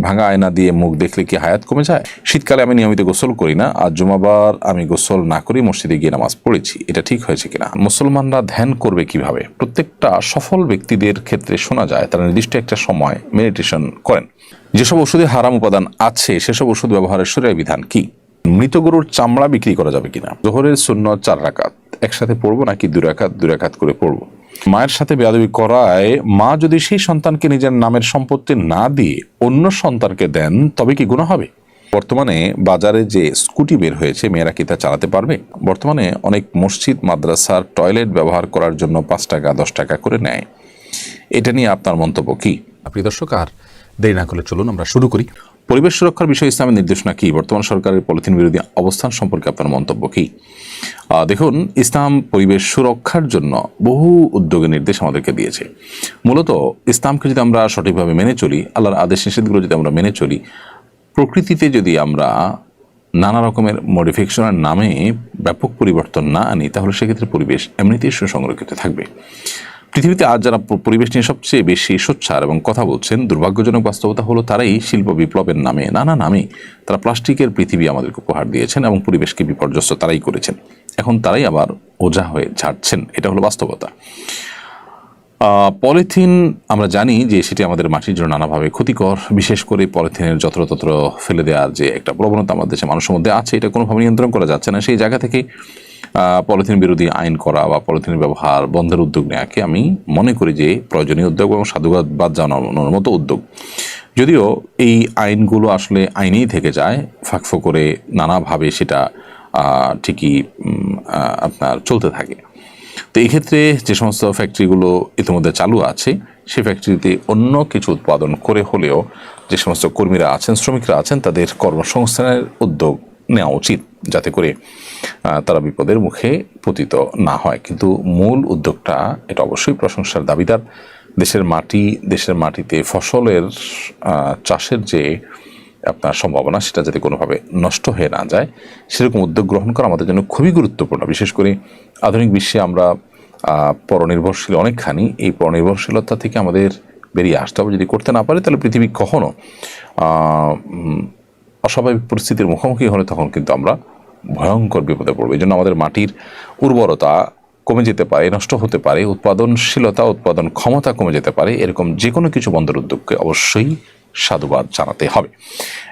ভাঙা আয়না দিয়ে মুখ দেখলে কি হায়াত কমে যায়? শীতকালে আমি নিয়মিত গোসল করি না, আর জুমাবার আমি গোসল না করেই মসজিদে গিয়ে নামাজ পড়েছি। এটা ঠিক হয়েছে কিনা? মুসলমানরা ধ্যান করবে কীভাবে? প্রত্যেকটা সফল ব্যক্তিদের ক্ষেত্রে শোনা যায়, তারা নির্দিষ্ট একটা সময় মেডিটেশন করেন। যেসব ওষুধে হারাম উপাদান আছে, সেসব ওষুধ ব্যবহারের শরীরের বিধান কি? মৃত গরুর চামড়া বিক্রি করা যাবে কিনা? জোহরের শূন্য চার রাকাত। একসাথে পড়ব নাকি দুই রাকাত? দুই রাকাত করে পড়ব। মায়ের সাথে বেয়াদবি করায় মা যদি সেই সন্তানকে নিজের নামের সম্পত্তি না দিয়ে অন্য সন্তানকে দেন, তবে কি গুণ হবে? বর্তমানে বাজারে যে স্কুটি বের হয়েছে, মেয়েরা কি তা চালাতে পারবে? বর্তমানে অনেক মসজিদ, মাদ্রাসার টয়লেট ব্যবহার করার জন্য পাঁচ টাকা, দশ টাকা করে নেয়। এটা নিয়ে আপনার মন্তব্য কি? প্রিয় দর্শক, আর দেরি না করলে চলুন, আমরা শুরু করি। পরিবেশ সুরক্ষার বিষয়ে ইসলামের নির্দেশনা কি বর্তমান সরকারের পলিথিন বিরোধী অবস্থান সম্পর্কে আপনার মন্তব্য কি? দেখুন, ইসলাম পরিবেশ সুরক্ষার জন্য বহু উদ্যোগের নির্দেশ আমাদেরকে দিয়েছে। মূলত ইসলামকে যদি আমরা সঠিকভাবে মেনে চলি, আল্লাহর আদেশ নিষেধগুলো যদি আমরা মেনে চলি, প্রকৃতিতে যদি আমরা নানা রকমের মডিফিকেশনের নামে ব্যাপক পরিবর্তন না আনি, তাহলে সেক্ষেত্রে পরিবেশ এমনিতেই সুসংরক্ষিত থাকবে। পৃথিবীতে আজ যারা পরিবেশ নিয়ে সবচেয়ে বেশি সোচ্চার এবং কথা বলছেন, দুর্ভাগ্যজনক বাস্তবতা হলো তারাই শিল্প বিপ্লবের নামে, নানা নামে তারা প্লাস্টিকের পৃথিবী আমাদেরকে উপহার দিয়েছেন এবং পরিবেশকে বিপর্যস্ত তারাই করেছেন। এখন তারাই আবার ওঝা হয়ে ছাড়ছেন এটা হলো বাস্তবতা। পলিথিন, আমরা জানি যে সেটি আমাদের মাটির জন্য নানাভাবে ক্ষতিকর। বিশেষ করে পলিথিনের যত্রতত্র ফেলে দেওয়ার যে একটা প্রবণতা আমাদের দেশে, মানুষের মধ্যে আছে, এটা কোনোভাবে নিয়ন্ত্রণ করা যাচ্ছে না। সেই জায়গা থেকে পলিথিন বিরোধী আইন করা বা পলিথিনের ব্যবহার বন্ধের উদ্যোগ নেওয়াকে আমি মনে করি যে প্রয়োজনীয় উদ্যোগ এবং সাধুবাদ জানানোর মতো উদ্যোগ। যদিও এই আইনগুলো আসলে আইনেই থেকে যায়, ফাঁকফো করে নানাভাবে সেটা ঠিকই আপনার চলতে থাকে। তো এই ক্ষেত্রে যে সমস্ত ফ্যাক্টরিগুলো ইতিমধ্যে চালু আছে সেই ফ্যাক্টরিতে অন্য কিছু উৎপাদন করে হলেও যে সমস্ত কর্মীরা আছেন, শ্রমিকরা আছেন, তাদের কর্মসংস্থানের উদ্যোগ নেওয়া উচিত যাতে করে তারা বিপদের মুখে পতিত না হয়। কিন্তু মূল উদ্যোগটা এটা অবশ্যই প্রশংসার দাবিদার। দেশের মাটি, দেশের মাটিতে ফসলের চাষের যে আপনার সম্ভাবনা, সেটা যাতে কোনোভাবে নষ্ট হয়ে না যায়, সেরকম উদ্যোগ গ্রহণ করা আমাদের জন্য খুবই গুরুত্বপূর্ণ। বিশেষ করে আধুনিক বিশ্বে আমরা পরনির্ভরশীল অনেকখানি। এই পরনির্ভরশীলতা থেকে আমাদের বেরিয়ে আসতে হবে। যদি করতে না পারে, তাহলে পৃথিবী কখনো অস্বাভাবিক পরিস্থিতির মুখোমুখি হলে তখন কিন্তু আমরা ভয়ঙ্কর বিপদে পড়ব। এই জন্য আমাদের মাটির উর্বরতা কমে যেতে পারে, নষ্ট হতে পারে, উৎপাদনশীলতা, উৎপাদন ক্ষমতা কমে যেতে পারে, এরকম যে কোনো কিছু বন্ধের উদ্যোগকে অবশ্যই সাধুবাদ জানাতে হবে।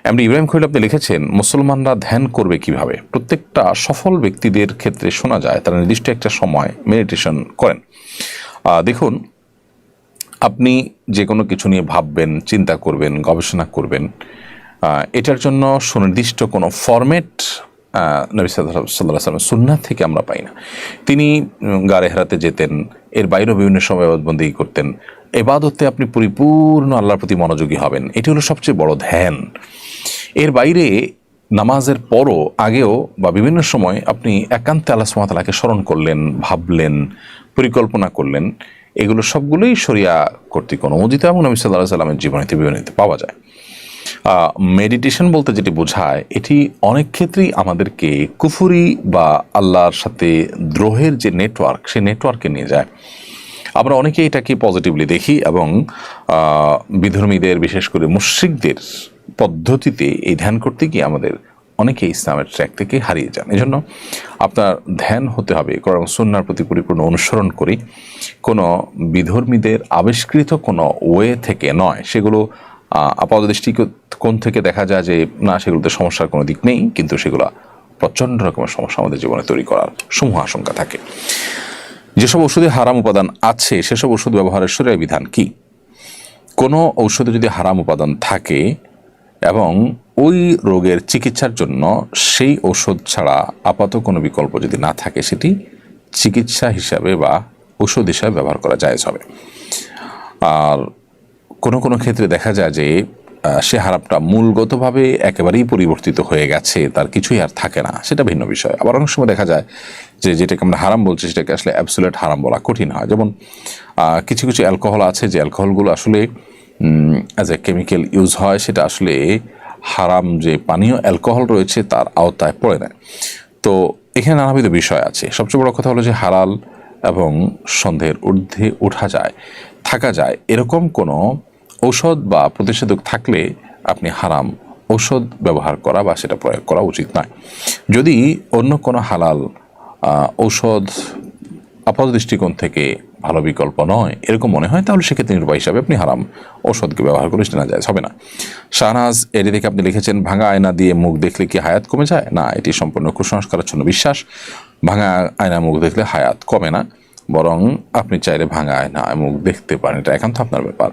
এমনি ইব্রাহিম খৈল আপনি লিখেছেন, মুসলমানরা ধ্যান করবে কীভাবে? প্রত্যেকটা সফল ব্যক্তিদের ক্ষেত্রে শোনা যায়, তারা নির্দিষ্ট একটা সময় মেডিটেশন করেন। দেখুন, আপনি যে কোনো কিছু নিয়ে ভাববেন, চিন্তা করবেন, গবেষণা করবেন এটার জন্য সুনির্দিষ্ট কোনো ফরম্যাট নবী সাল্লাহ সাল্লাম সুন্নাত থেকে আমরা পাই না। তিনি গাড়ে হেরাতে যেতেন, এর বাইরেও বিভিন্ন সময় বন্দী করতেন। এবাদতে আপনি পরিপূর্ণ আল্লাহর প্রতি মনোযোগী হবেন। এটি হলো সবচেয়ে বড় ধ্যান। এর বাইরে নামাজের পরও, আগেও বা বিভিন্ন সময় আপনি একান্তে আল্লাহ সুমাতালাকে স্মরণ করলেন, ভাবলেন, পরিকল্পনা করলেন। এগুলো সবগুলোই শরিয়া কর্তৃক অনুমোদিত এবং নবী সাল্লাহ সাল্লামের জীবনীতে বিবরণীতে পাওয়া যায়। মেডিটেশন বলতে যেটি বোঝায়, এটি অনেক ক্ষেত্রেই আমাদেরকে কুফুরি বা আল্লাহর সাথে দ্রোহের যে নেটওয়ার্ক সেই নেটওয়ার্কে নিয়ে যায়। আমরা অনেকে এটাকে পজিটিভলি দেখি এবং বিধর্মীদের, বিশেষ করে মুশ্রিকদের পদ্ধতিতে এই ধ্যান করতে গিয়ে আমাদের অনেকে ইসলামের ট্র্যাক থেকে হারিয়ে যান। এজন্য আপনার ধ্যান হতে হবে, কোরআন সন্ন্যার প্রতি পরিপূর্ণ অনুসরণ করি। কোনো বিধর্মীদের আবিষ্কৃত কোনো ওয়ে থেকে নয়, সেগুলো আপাত দৃষ্টি দৃষ্টিকোণ থেকে দেখা যায় যে, না, সেগুলোতে সমস্যার কোনো দিক নেই, কিন্তু সেগুলো প্রচণ্ড রকমের সমস্যা আমাদের জীবনে তৈরি করার সমূহ আশঙ্কা থাকে। যেসব ওষুধে হারাম উপাদান আছে, সেসব ওষুধ ব্যবহারের শরীরের বিধান কি? কোনো ঔষধে যদি হারাম উপাদান থাকে এবং ওই রোগের চিকিৎসার জন্য সেই ঔষধ ছাড়া আপাত কোনো বিকল্প যদি না থাকে, সেটি চিকিৎসা হিসাবে বা ওষুধ হিসাবে ব্যবহার করা যায় হবে। আর কোনো কোনো ক্ষেত্রে দেখা যায় যে সে হারাপটা মূলগতভাবে একেবারেই পরিবর্তিত হয়ে গেছে, তার কিছুই আর থাকে না, সেটা ভিন্ন বিষয়। আবার অনেক সময় দেখা যায় যে, যেটাকে আমরা হারাম বলছি, সেটাকে আসলে অ্যাবসুলেট হারাম বলা কঠিন হয়। যেমন কিছু কিছু অ্যালকোহল আছে, যে অ্যালকোহলগুলো আসলে অ্যাজ এ কেমিক্যাল ইউজ হয়, সেটা আসলে হারাম যে পানীয় অ্যালকোহল রয়েছে, তার আওতায় পড়ে না। তো এখানে নানাবিধ বিষয় আছে। সবচেয়ে বড় কথা হলো যে, হালাল এবং সন্দেহের ঊর্ধ্বে ওঠা যায়, থাকা যায়, এরকম কোনো ঔষধ বা প্রতিষেধক থাকলে আপনি হারাম ঔষধ ব্যবহার করা বা সেটা প্রয়োগ করা উচিত নয়। যদি অন্য কোনো হালাল ঔষধ আপাত দৃষ্টিকোণ থেকে ভালো বিকল্প নয়, এরকম মনে হয়, তাহলে সেক্ষেত্রে নির্বাহ হিসাবে আপনি হারাম ঔষধকে ব্যবহার করে সেটা যায়, হবে না। শাহনাজ, এটি থেকে আপনি লিখেছেন, ভাঙা আয়না দিয়ে মুখ দেখলে কি হায়াত কমে যায়? না, এটি সম্পূর্ণ কুসংস্কারাচ্ছন্ন বিশ্বাস। ভাঙা আয়না মুখ দেখলে হায়াত কমে না। বরং আপনি চাইলে ভাঙা আয়না মুখ দেখতে পারেন, এটা একান্ত আপনার ব্যাপার।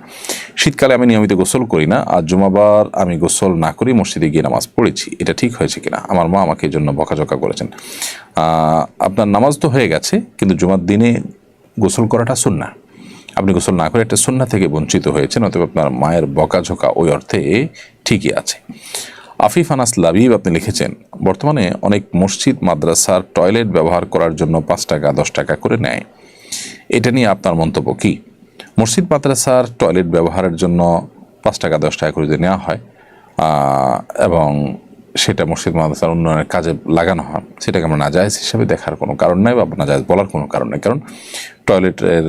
শীতকালে আমি নিয়মিত গোসল করি না, আর জুমাবার আমি গোসল না করি, মসজিদে গিয়ে নামাজ পড়েছি। এটা ঠিক হয়েছে কিনা? আমার মা আমাকে এই জন্য বকাঝকা করেছেন। আপনার নামাজ তো হয়ে গেছে, কিন্তু জুমার দিনে গোসল করাটা সুন্না। আপনি গোসল না করে একটা সুন্না থেকে বঞ্চিত হয়েছেন, অতএব আপনার মায়ের বকাঝকা ওই অর্থে ঠিকই আছে। আফিফ আনাস লাবিব আপনি লিখেছেন, বর্তমানে অনেক মসজিদ মাদ্রাসার টয়লেট ব্যবহার করার জন্য পাঁচ টাকা, দশ টাকা করে নেয়। এটা নিয়ে আপনার মন্তব্য কি? মসজিদ, মাদ্রাসার টয়লেট ব্যবহারের জন্য পাঁচ টাকা, দশ টাকা করে যদি নেওয়া হয় এবং সেটা মসজিদ, মাদ্রাসার উন্নয়নের কাজে লাগানো হয়, সেটাকে আমরা নাজায়জ হিসাবে দেখার কোনো কারণ নাই বা নাজায়জ বলার কোনো কারণ নেই। কারণ টয়লেটের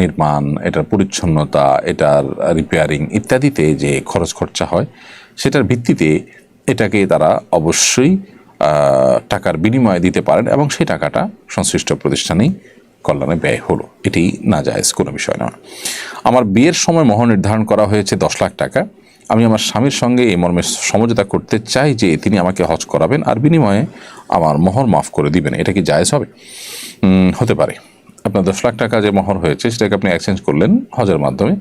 নির্মাণ, এটার পরিচ্ছন্নতা, এটার রিপেয়ারিং ইত্যাদিতে যে খরচ খরচা হয়, সেটার ভিত্তিতে এটাকে তারা অবশ্যই টাকার বিনিময়ে দিতে পারেন এবং সেই টাকাটা সংশ্লিষ্ট প্রতিষ্ঠানেই কল্যাণে ব্যয় হলো। এটি না জায়েজ কোনো বিষয় নয়। আমার বিয়ের সময় মহর নির্ধারণ করা হয়েছে দশ লাখ টাকা। আমি আমার স্বামীর সঙ্গে এই মর্মে সমঝোতা করতে চাই যে তিনি আমাকে হজ করাবেন আর বিনিময়ে আমার মহর মাফ করে দিবেন। এটা কি জায়েজ হবে? হতে পারে। আপনার দশ লাখ টাকা যে মহর হয়েছে, সেটাকে আপনি এক্সচেঞ্জ করলেন হজের মাধ্যমে।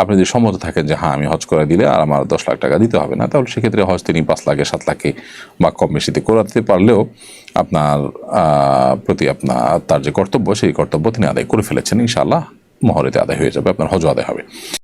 আপনি যদি সম্মত থাকেন যে হ্যাঁ আমি হজ করে দিলে আর আমার দশ লাখ টাকা দিতে হবে না, তাহলে সেক্ষেত্রে হজ তিনি পাঁচ লাখে, সাত লাখে বা কম বেশিতে করাতে পারলেও আপনার প্রতি আপনার, তার যে কর্তব্য, সেই কর্তব্য তিনি আদায় করে ফেলেছেন। ইনশাআল্লাহ মহরেতে আদায় হয়ে যাবে, আপনার হজ আদায় হবে।